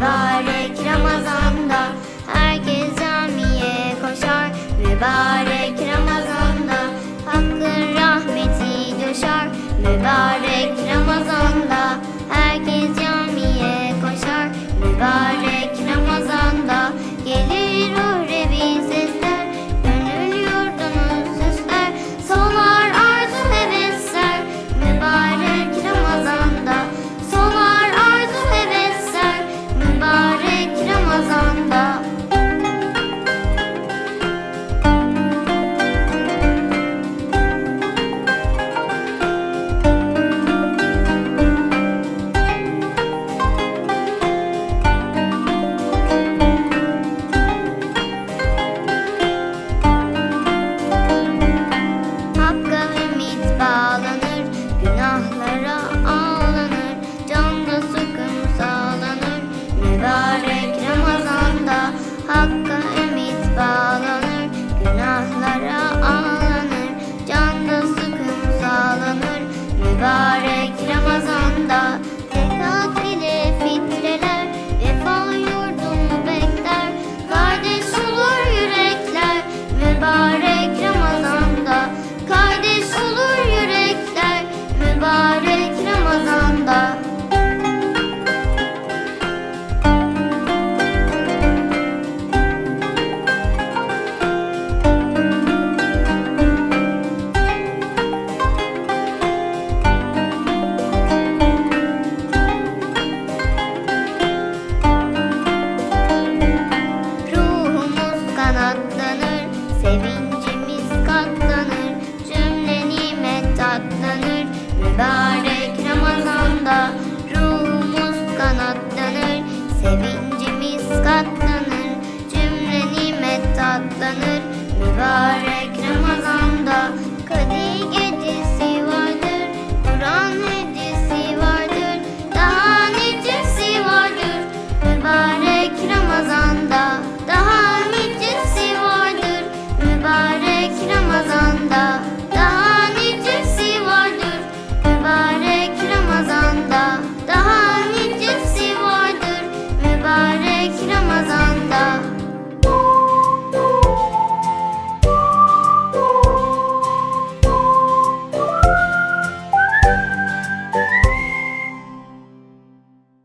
Mübarek Ramazan'da Mübarek Ramazan'da ruhumuz kanatlanır Sevin